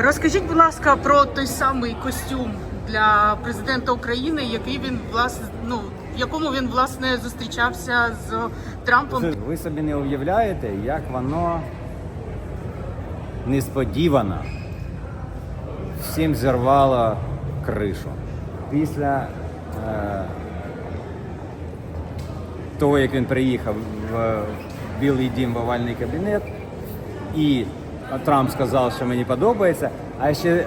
Розкажіть, будь ласка, про той самий костюм для президента України, який він власне, ну в якому він власне зустрічався з Трампом. Ви собі не уявляєте, як воно несподівано всім зірвало кришу. Після е, того, як він приїхав в Білий дім в овальний кабінет, і Трамп сказав, що мені подобається, а ще,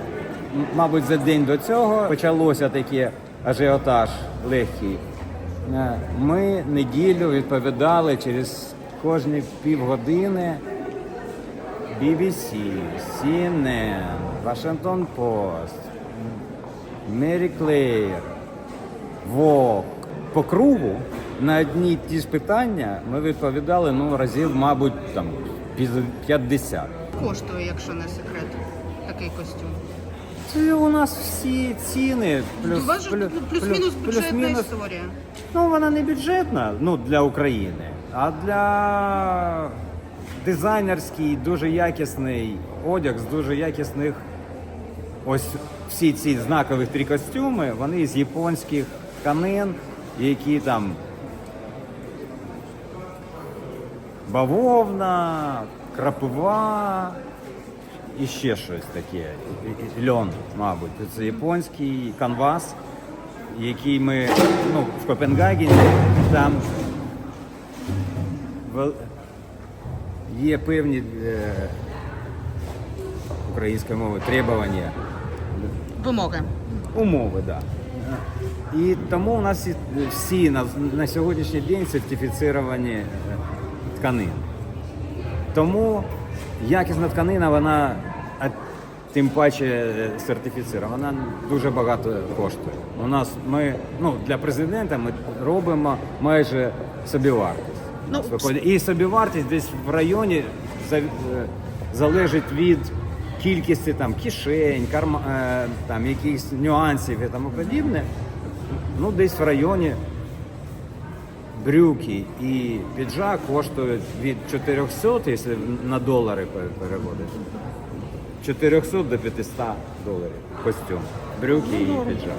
мабуть, за день до цього почалося таке ажіотаж легкий. Е, Ми неділю відповідали через кожні півгодини BBC, CNN, Washington Post, Мері Клеєр, Vogue. По кругу на одні ті ж питання ми відповідали ну, разів, мабуть, там, піз- 50. Коштує, якщо не секрет, такий костюм. Це у нас всі ціни. Плюс, У вас же плюс- ну, плюс-мінус плюс- бюджетна плюс-мінус. історія. Ну, вона не бюджетна ну, для України, а для дизайнерський, дуже якісний одяг з дуже якісних. Ось всі ці знакові три костюми, вони з японських тканин, які там бавовна, крапива і ще щось таке. Льон, мабуть. Це японський канвас, який ми ну, в Копенгагені там є певні е, українською мовою требування, Вимоги. умови, так. Да. І тому у нас всі на, на сьогоднішній день сертифіцировані е, тканини. Тому якісна тканина, вона а тим паче е, сертифіцирована, вона дуже багато коштує. У нас ми ну, для президента ми робимо майже собівартість. Ну. І собівартість десь в районі е, залежить від кількості там кишень, карма, е, там якихось нюансів і тому подібне. Ну, десь в районі брюки і піджак коштують від 400, якщо на долари пе- переводити. 400 до 500 доларів костюм. Брюки і піджак.